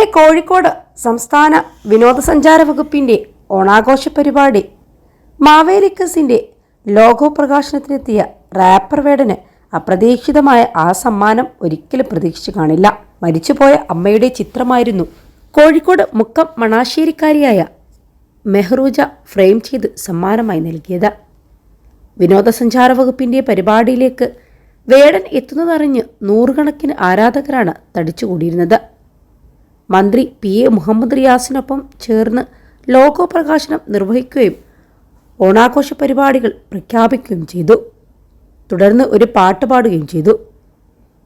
ഇന്നലെ കോഴിക്കോട് സംസ്ഥാന വിനോദസഞ്ചാര വകുപ്പിന്റെ ഓണാഘോഷ പരിപാടി മാവേലിക്കസിന്റെ ലോഗോ പ്രകാശനത്തിനെത്തിയ റാപ്പർ വേടന് അപ്രതീക്ഷിതമായ ആ സമ്മാനം ഒരിക്കലും പ്രതീക്ഷിച്ചു കാണില്ല. മരിച്ചുപോയ അമ്മയുടെ ചിത്രമായിരുന്നു കോഴിക്കോട് മുക്കം മണാശ്ശേരിക്കാരിയായ മെഹ്റൂജ ഫ്രെയിം ചെയ്ത് സമ്മാനമായി നൽകിയത്. വിനോദസഞ്ചാര വകുപ്പിന്റെ പരിപാടിയിലേക്ക് വേടൻ എത്തുന്നതറിഞ്ഞ് നൂറുകണക്കിന് ആരാധകരാണ് തടിച്ചുകൂടിയിരുന്നത്. മന്ത്രി പി. എ. മുഹമ്മദ് റിയാസിനൊപ്പം ചേർന്ന് ലോഗോ പ്രകാശനം നിർവഹിക്കുകയും ഓണാഘോഷ പരിപാടികൾ പ്രഖ്യാപിക്കുകയും ചെയ്തു. തുടർന്ന് ഒരു പാട്ട് പാടുകയും ചെയ്തു.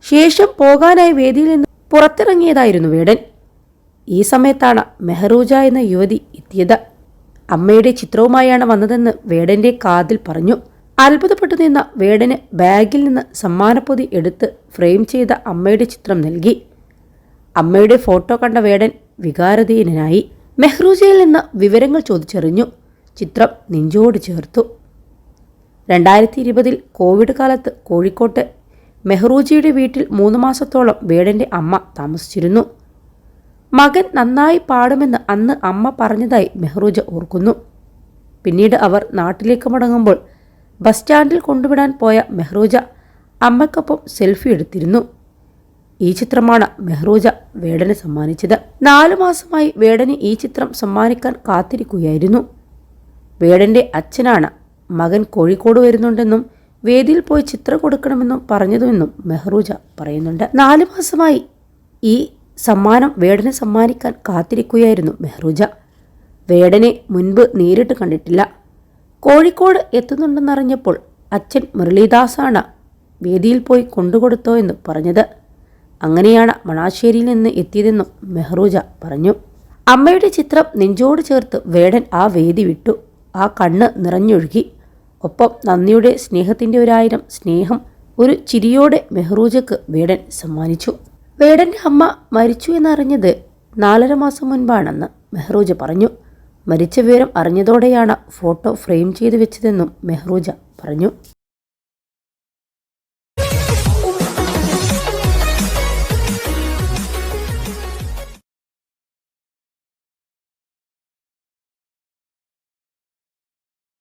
ശേഷം പോകാനായി വേദിയിൽ നിന്ന് പുറത്തിറങ്ങിയതായിരുന്നു വേടൻ. ഈ സമയത്താണ് മെഹറൂജ എന്ന യുവതി എത്തിയത്. അമ്മയുടെ ചിത്രവുമായാണ് വന്നതെന്ന് വേടന്റെ കാതിൽ പറഞ്ഞു. അത്ഭുതപ്പെട്ടു നിന്ന വേടന് ബാഗിൽ നിന്ന് സമ്മാനപ്പൊതി എടുത്ത് ഫ്രെയിം ചെയ്ത അമ്മയുടെ ചിത്രം നൽകി. അമ്മയുടെ ഫോട്ടോ കണ്ട വേടൻ വികാരധീനനായി മെഹ്റൂജയിൽ നിന്ന് വിവരങ്ങൾ ചോദിച്ചറിഞ്ഞു. ചിത്രം നെഞ്ചോട് ചേർത്തു. രണ്ടായിരത്തി ഇരുപതിൽ കോവിഡ് കാലത്ത് കോഴിക്കോട്ട് മെഹ്റൂജിയുടെ വീട്ടിൽ മൂന്ന് മാസത്തോളം വേടന്റെ അമ്മ താമസിച്ചിരുന്നു. മകൻ നന്നായി പാടുമെന്ന് അന്ന് അമ്മ പറഞ്ഞതായി മെഹ്റൂജ ഓർക്കുന്നു. പിന്നീട് അവർ നാട്ടിലേക്ക് മടങ്ങുമ്പോൾ ബസ് സ്റ്റാൻഡിൽ കൊണ്ടുവിടാൻ പോയ മെഹ്റൂജ അമ്മയ്ക്കൊപ്പം സെൽഫി എടുത്തിരുന്നു. ഈ ചിത്രമാണ് മെഹ്റൂജ വേടന് സമ്മാനിച്ചത്. നാലു മാസമായി വേടന് ഈ ചിത്രം സമ്മാനിക്കാൻ കാത്തിരിക്കുകയായിരുന്നു. വേടന്റെ അച്ഛനാണ് മകൻ കോഴിക്കോട് വരുന്നുണ്ടെന്നും വേദിയിൽ പോയി ചിത്രം കൊടുക്കണമെന്നും പറഞ്ഞതുമെന്നും മെഹ്റൂജ പറയുന്നുണ്ട്. നാലു മാസമായി ഈ സമ്മാനം വേടനെ സമ്മാനിക്കാൻ കാത്തിരിക്കുകയായിരുന്നു മെഹ്റൂജ. വേടനെ മുൻപ് നേരിട്ട് കണ്ടിട്ടില്ല. കോഴിക്കോട് എത്തുന്നുണ്ടെന്നറിഞ്ഞപ്പോൾ അച്ഛൻ മുരളീദാസാണ് വേദിയിൽ പോയി കൊണ്ടുകൊടുത്തോ എന്ന് പറഞ്ഞത്. അങ്ങനെയാണ് മണാശ്ശേരിയിൽ നിന്ന് എത്തിയതെന്നും മെഹ്റൂജ പറഞ്ഞു. അമ്മയുടെ ചിത്രം നെഞ്ചോട് ചേർത്ത് വേടൻ ആ വേദി വിട്ടു. ആ കണ്ണ് നിറഞ്ഞൊഴുകി. ഒപ്പം നന്ദിയുടെ സ്നേഹത്തിന്റെ ഒരായിരം സ്നേഹം ഒരു ചിരിയോടെ മെഹ്റൂജക്ക് വേടൻ സമ്മാനിച്ചു. വേടന്റെ അമ്മ മരിച്ചു എന്നറിഞ്ഞത് നാലര മാസം മുൻപാണെന്ന് മെഹ്റൂജ പറഞ്ഞു. മരിച്ച വിവരം അറിഞ്ഞതോടെയാണ് ഫോട്ടോ ഫ്രെയിം ചെയ്തു വെച്ചതെന്നും മെഹ്റൂജ പറഞ്ഞു.